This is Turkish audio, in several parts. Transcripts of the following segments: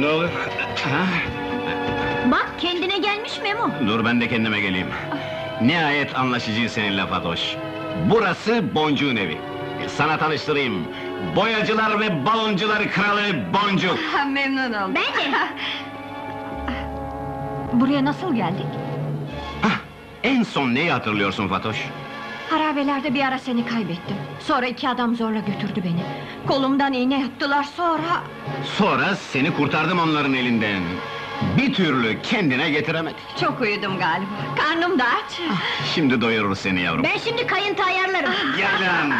ne oluyor? Ha? Bak kendine gelmiş Memo. Dur ben de kendime geleyim. Nihayet anlaşacağız seninle Fatoş. Burası Boncuk'un evi. Sana tanıştırayım. Boyacılar ve baloncular kralı Boncuk. Memnun oldum. Ben de. Buraya nasıl geldik? Hah, en son neyi hatırlıyorsun Fatoş? Harabelerde bir ara seni kaybettim. Sonra iki adam zorla götürdü beni. Kolumdan iğne yaptılar sonra... Sonra seni kurtardım onların elinden. Bir türlü kendine getiremedik. Çok uyudum galiba. Karnım da aç. Şimdi doyurur seni yavrum. Ben şimdi kayıntı ayarlarım. Gel lan!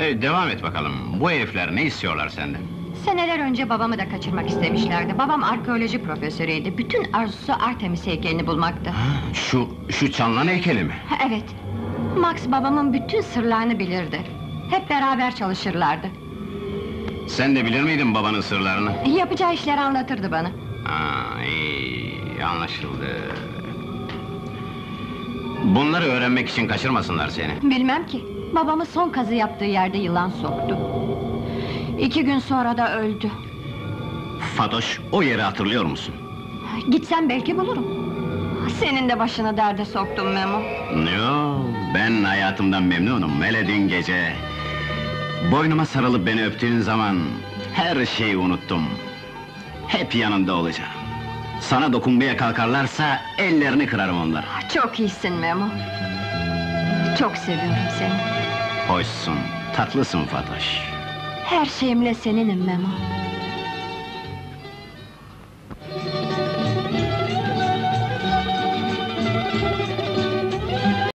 Evet, devam et bakalım. Bu herifler ne istiyorlar senden? Seneler önce babamı da kaçırmak istemişlerdi. Babam arkeoloji profesörüydü. Bütün arzusu Artemis heykelini bulmaktı. Şu, şu çanlan heykeli mi? Evet. Max babamın bütün sırlarını bilirdi. Hep beraber çalışırlardı. Sen de bilir miydin babanın sırlarını? Yapacağı işleri anlatırdı bana. Aa, iyi, anlaşıldı. Bunları öğrenmek için kaçırmasınlar seni. Bilmem ki. Babamı son kazı yaptığı yerde yılan soktu. İki gün sonra da öldü. Fatoş, o yeri hatırlıyor musun? Gitsem belki bulurum. Senin de başını derde soktum Memo. Yo, ben hayatımdan memnunum, hele dün gece. Boynuma sarılıp beni öptüğün zaman her şeyi unuttum. Hep yanında olacağım. Sana dokunmaya kalkarlarsa ellerini kırarım onları. Çok iyisin Memo. Çok seviyorum seni. Hoşsun, tatlısın Fatoş. Her şeyimle seninim Memo.